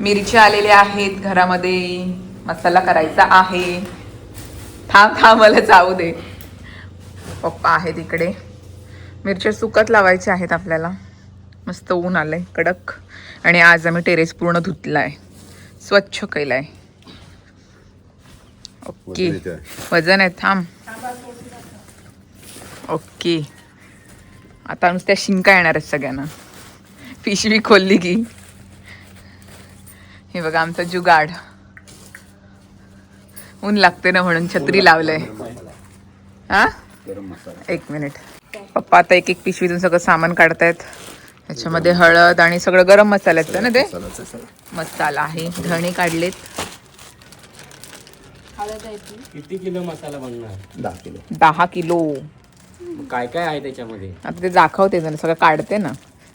मिरच्या आलेल्या आहेत घरामध्ये. मसाला करायचा आहे. थांब थांब मला जाऊ दे. पप्पा आहेत इकडे. मिरच्या सुकत लावायच्या आहेत आपल्याला. मस्त ऊन आलंय कडक. आणि आज आम्ही टेरेस पूर्ण धुतलाय. स्वच्छ केलाय. ओके. वजन येतंय. वजन आहे थांब. ओके. आता नुसत्या शिंका येणार आहेत सगळ्यांना. पिशवी खोलली की. हे बघा आमचा जुगाड. ऊन लागते ना म्हणून छत्री लावलंय. हा? गरम मसाला. एक मिनिट. पप्पा आता एक एक पिशवीतून सगळं सामान काढतायत. त्याच्यामध्ये हळद आणि सगळं गरम मसाल्याचं ना ते. मसाला आहे. धणे काढलेत. किती किलो मसाला बनणार दहा किलो. दहा किलो. मग काय काय आहे त्याच्यामध्ये? आता ते दाखवते सगळं काढते ना.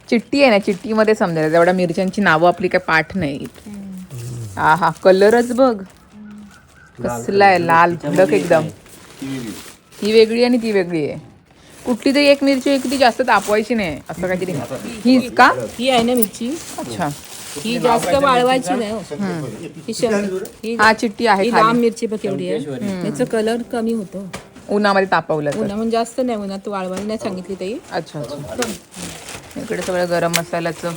चिठ्ठी आहे ना चिठ्ठीमध्ये समजेल एवढ्या मिरच्यांची नावं आपली काय पाठ नाही हा हा कलरच बघ. कसला आहे लाल भडक एकदम. ही वेगळी. आणि ती वेगळी आहे. कुठली तरी एक मिरची आहे की ती जास्त तापवायची नाही. असं काहीतरी. हीच का? ही आहे ना मिरची. अच्छा. ही जास्त वाळवायची नाही हो. ही ही हा चिठ्ठी आहे ही खाली. लांब मिरची बघ एवढी आहे. त्याचं कलर कमी होतो. उन्हामध्ये तापवलं तर. उन्हा म्हणजे जास्त नाही उन्हात वाळवायला नाही सांगितली ताई. अच्छा अच्छा. इकडे सगळं गरम मसाल्याचं.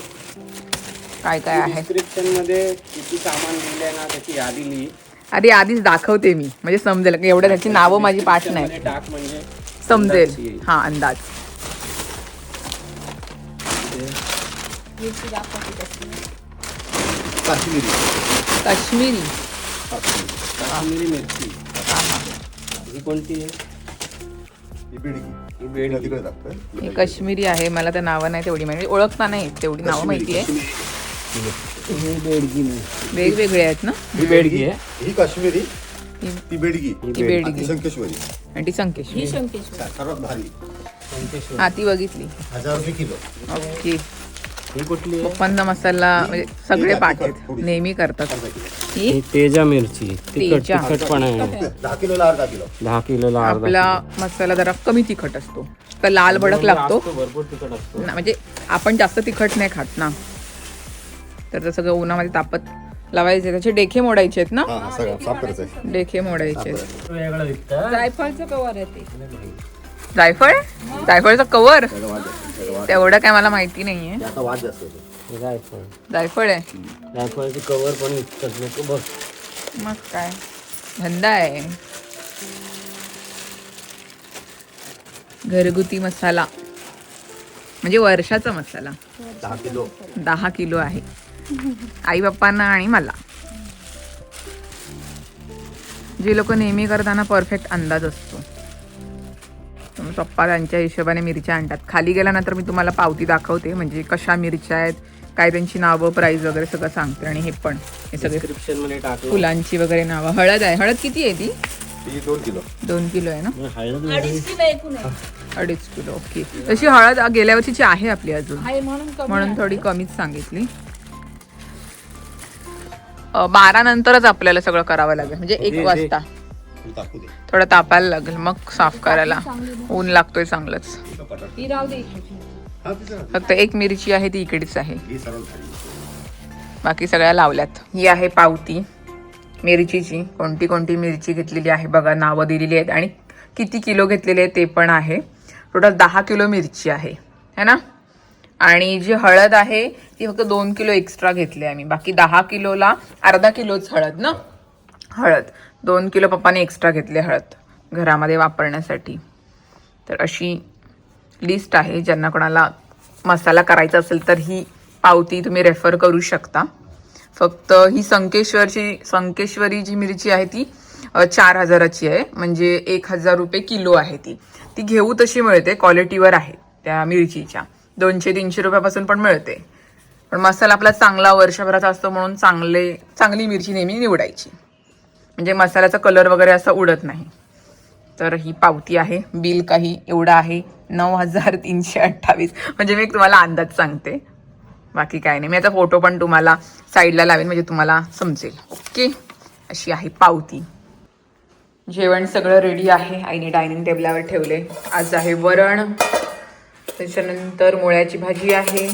काय काय आहे? डिस्क्रिप्शनमध्ये किती सामान लिहिलंय ना त्याची यादी लिही. आधी आधीच दाखवते मी. म्हणजे समजेल की? एवढं त्याची नावं माझी पाठ नाही. टाक म्हणजे समजेल. हा अंदाज. काश्मीरी. काश्मीरी. काश्मीरी मिरची. ही कोणती आहे? ही ही ही काश्मीरी आहे. मला त्या नावं नाही तेवढी माहिती. ओळखता नाही. तेवढी नावं माहिती आहे. ही बेडगी वेगवेगळे आहेत ना? ही बेडगी आहे. ही काश्मीरी ही ती बेडगी. ती बेडगी. ती संकेश्वरी. आणि ती संकेश्वरी. ही शंकेश्वर सर्वात भारी. हा ती बघितली. हजार रुपये किलो. ओके. ही कुठली आहे? पप्पांना मसाला म्हणजे सगळे पाठ आहेत. नेहमी करतात. ही? ही तेजा मिरची. तिखट तेजा. तिखट पण आहे. दहा किलोला अर्धा किलो. दहा किलोला अर्धा आपला मसाला जरा कमी तिखट असतो. तर लाल भडक लागतो. असतो, भरपूर तिखट असतो. ना, म्हणजे आपण जास्त तिखट नाही खात ना. तर ते सगळं उन्हामध्ये तापत लावायचे. त्याचे डेखे मोडायचे आहेत ना? हा हा सगळं साफ करायचं आहे डेखे मोडायचे आहेत. जायफळचं कवर आहे ते. जायफळ? जायफळचं कवर त्याचा वाद जास्त त्याचा वाद तेवढं काय मला माहिती नाहीये. त्याचा वाद जास्त होतो. हे जायफळ. जायफळ आहे. जायफळाचे कवर पण विकतात लोक बघ. मग काय? धंदा आहे. घरगुती मसाला. म्हणजे वर्षाचा मसाला. दहा किलो. दहा किलो आहे. आई बाप्पांना आणि मला. जे लोक नेहमी करताना परफेक्ट अंदाज असतो. पप्पा त्यांच्या हिशोबाने मिरच्या आणतात. खाली गेल्यानंतर मी तुम्हाला पावती दाखवते. म्हणजे कशा मिरच्या आहेत काय त्यांची नावं प्राईज वगैरे सगळं सांगते. आणि हे पण हे सगळे डिस्क्रिप्शनमध्ये टाकलं. फुलांची वगैरे नावं. हळद आहे. हळद किती आहे ती? दोन किलो. दोन किलो आहे ना? हळद अडीच किलो? ओके. तशी हळद गेल्या वर्षीची आहे आपली अजून. म्हणून थोडी कमीच सांगितली. बारा नंतरच आपल्याला सगळं करावं लागेल. म्हणजे एक. वाजता. तू टाकू दे. थोडं तापायला लागेल मग साफ करायला. ऊन लागतोय चांगलंच. फक्त एक मिरची आहे ती इकडेच आहे. ही बाकी सगळ्या लावल्यात. ही आहे पावती मिरचीची. कोणती कोणती मिरची घेतलेली आहे बघा नावं दिलेली आहेत. आणि किती किलो घेतलेली आहे ते पण आहे. टोटल दहा किलो मिरची आहे. है ना? आणि जी हळद आहे ती फक्त दोन किलो एक्स्ट्रा घेतली आहे मी. बाकी दहा किलोला अर्धा किलोच हळद ना? हळद. दोन किलो पप्पाने एक्स्ट्रा घेतले हळद घरामध्ये वापरण्यासाठी. तर अशी लिस्ट आहे ज्यांना कोणाला मसाला करायचा असेल तर ही पावती तुम्ही रेफर करू शकता. फक्त ही संकेश्वरची संकेश्वरी जी मिरची आहे ती चार हजाराची आहे. म्हणजे एक हजार रुपये किलो आहे ती. ती घेऊ तशी मिळते क्वालिटीवर आहे त्या मिरचीच्या. दोनशे तीनशे रुपयापासून पण मिळते. पण मसाला आपला चांगला वर्षभराचा असतो म्हणून चांगले चांगली मिरची नेहमी निवडायची. म्हणजे मसाल्याचा कलर वगैरे असा उडत नाही. तर ही पावती आहे. बिल काही एवढं आहे. नऊ हजार तीनशे अठ्ठावीस. म्हणजे मी तुम्हाला अंदाज सांगते. बाकी काय नाही. मी आता फोटो पण तुम्हाला साईडला लावेन. म्हणजे तुम्हाला समजेल. ओके? अशी आहे पावती. जेवण सगळं रेडी आहे. आईने डायनिंग टेबलावर ठेवले. आज आहे वरण. त्याच्यानंतर मुळ्याची भाजी आहे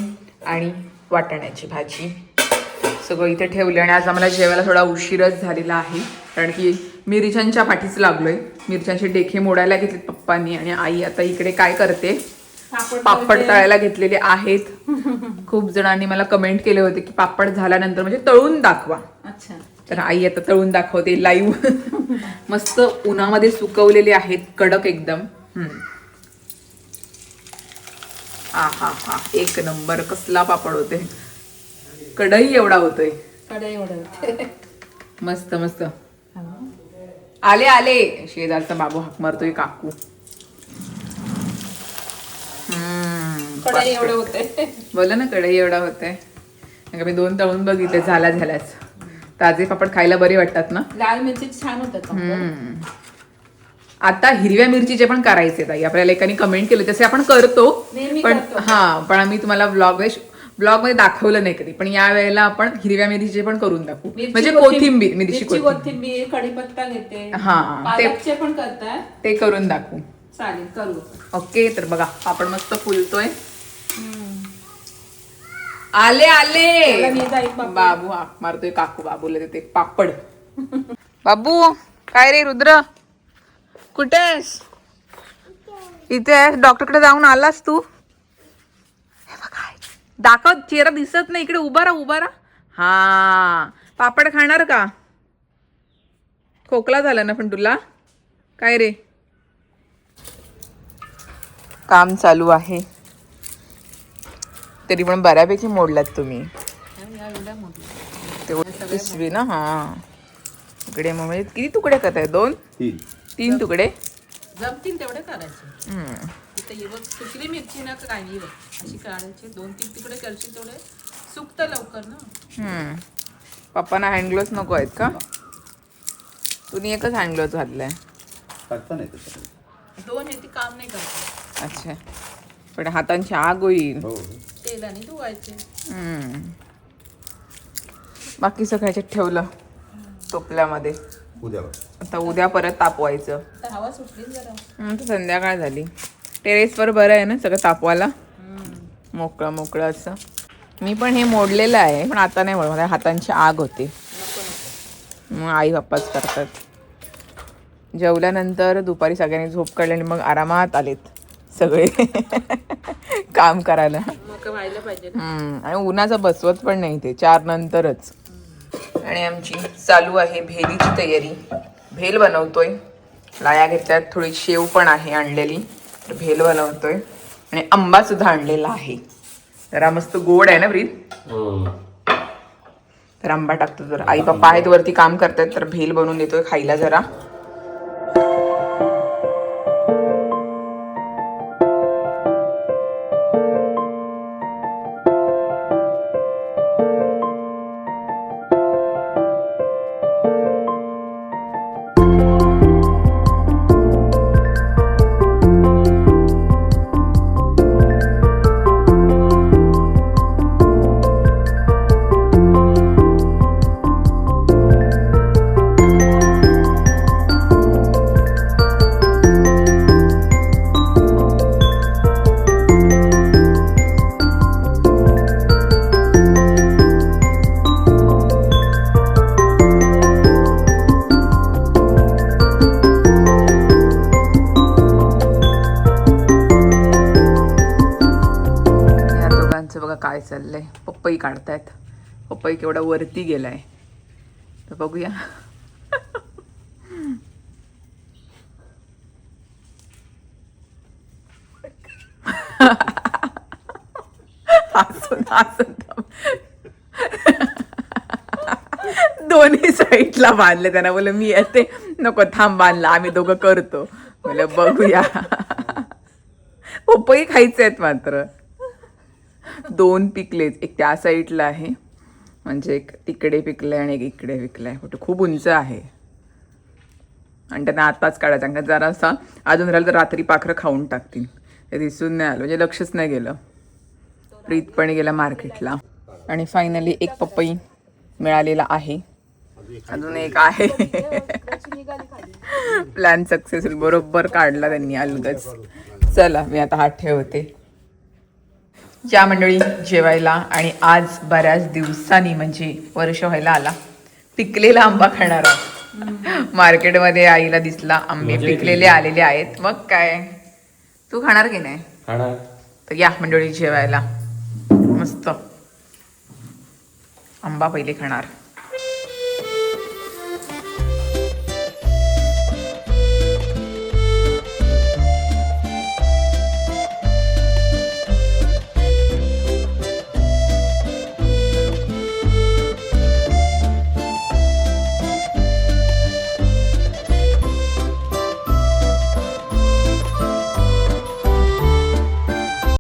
आणि वाटाण्याची भाजी. सगळं इथे ठेवलं आणि आज आम्हाला जेवायला थोडा उशीरच झालेला आहे. कारण की मिरच्यांच्या पाठीच लागलोय. मिरच्यांचे डेखे मोडायला घेतलेत पप्पांनी आणि आई आता इकडे काय करते? पापड तळायला घेतलेले आहेत. खूप जणांनी मला कमेंट केले होते की पापड झाल्यानंतर म्हणजे तळून दाखवा. अच्छा. तर आई आता तळून दाखवते लाईव्ह मस्त उन्हामध्ये सुकवलेले आहेत कडक एकदम. हम्म. हा. हा हा एक नंबर कसला पापड होते. कढई एवढा होतोय. कडे एवढं मस्त मस्त. आले आले. शेजारचा बाबू हाक मारतोय काकू. कडे एवढं होते. बोला ना कढई एवढा होतंय मी दोन तळून बघितले झाला झाल्याच ताजे पापड खायला बरे वाटतात ना? लाल मिरची छान होतात. आता हिरव्या मिरचीचे पण करायचे ताई आपल्याला एकाने कमेंट केलं तसे आपण करतो. पण. हा पण आम्ही तुम्हाला ब्लॉग ब्लॉगमध्ये दाखवलं नाही कधी. पण या वेळेला आपण हिरव्या मिरचीचे पण करून दाखवू. म्हणजे कोथिंबीर- मिरची कोथिंबीर. घेते. हा, ते- पण करताय ते करून दाखवू. चालेल करू. ओके तर बघा आपण मस्त फुलतोय. आले आले. बाबू हाक मारतोय काकू बाबूला देते पापड. बाबू काय रे रुद्र? कुठे आहेस? इथे आहेस. डॉक्टरकडे जाऊन आलास तू? दाखव चेहरा दिसत नाही. इकडे उभा राहा उभा राहा. हा. पापड खाणार का? खोकला झाला ना पण तुला काय रे? काम चालू आहे. तरी पण बऱ्यापैकी मोडलात तुम्ही. तेवढं ना? हा. इकडे मग म्हणजे किती तुकडे करताय? दोन? तीन तीन तुकडे. जमतील तेवढे करायचे. हम्म. इथे ही बघ सुकली मिरची ना काय नाही बघ. अशी काढायची दोन तीन तिकडे करशील तेवढे. सुकतं लवकर ना. हम्म. पप्पांना हँडग्लोव्स नको आहेत का? तुम्ही एकच हँडग्लोव्स घातलाय. टाकता नाही त्याच्यात दोन हे ती काम नाही करत. अच्छा. पण हातांची आग होईल. हो. तेलाने धुवायचे. हम्म. बाकी सगळं ह्याच्यात ठेवलं टोपल्यामध्ये उद्या आता उद्या परत तापवायचं. तर हवा सुटली जरा. तर संध्याकाळ झाली. टेरेसवर बरं आहे ना सगळं तापवायला? मोकळं मोकळं असं. मी पण हे मोडलेलं आहे पण आता नाही मोड हातांची आग होते. मग आई बाप्पाच करतात. जेवल्यानंतर दुपारी सगळ्यांनी झोप काढली आणि मग आरामात आलेत सगळे. काम करायला. आणि उन्हाचं बसवत पण नाही ते चार नंतरच. आणि आमची चालू आहे भेलीची तयारी. भेल बनवतोय. लाया घेतल्यात थोडी शेव पण आहे आणलेली तर भेल बनवतोय. आणि आंबा सुद्धा आणलेला आहे. जरा मस्त गोड आहे ना ब्रीद तर आंबा टाकतो जर. आई पप्पा आहेत वरती काम करतात तर भेल बनवून देतोय खायला जरा. काढतायत. पपई केवढा वरती गेलाय. तर बघूया. दोन्ही साईडला बांधले त्यांना. बोल मी येते. नको थांब बांधला. आम्ही दोघं करतो. बोल बघूया. पपई खायचे आहेत मात्र. दोन पिकलेच एक त्या साईडला आहे. म्हणजे एक तिकडे पिकलंय आणि एक इकडे पिकलंय फोटो खूप उंच आहे. आणि त्यांना आत्ताच काढायचं. कारण जरासा अजून राहिलं तर रात्री पाखरं खाऊन टाकतील. ते दिसून नाही आलं. म्हणजे लक्षच नाही गेलं. प्रीत पण गेला मार्केटला. आणि फायनली एक पपई मिळालेला आहे. अजून एक आहे. प्लॅन सक्सेसफुल बरोबर काढला त्यांनी अलगच. चला मी आता हात ठेवते. या मंडळी जेवायला आणि आज बऱ्याच दिवसांनी म्हणजे वर्ष व्हायला आला. पिकलेला आंबा खाणार आहोत. मार्केटमध्ये आईला दिसला आंबे मजा येते. पिकलेले आलेले आहेत. मग काय? तू खाणार की नाही? खाणार. तर या मंडळी जेवायला. मस्त. आंबा पहिले खाणार.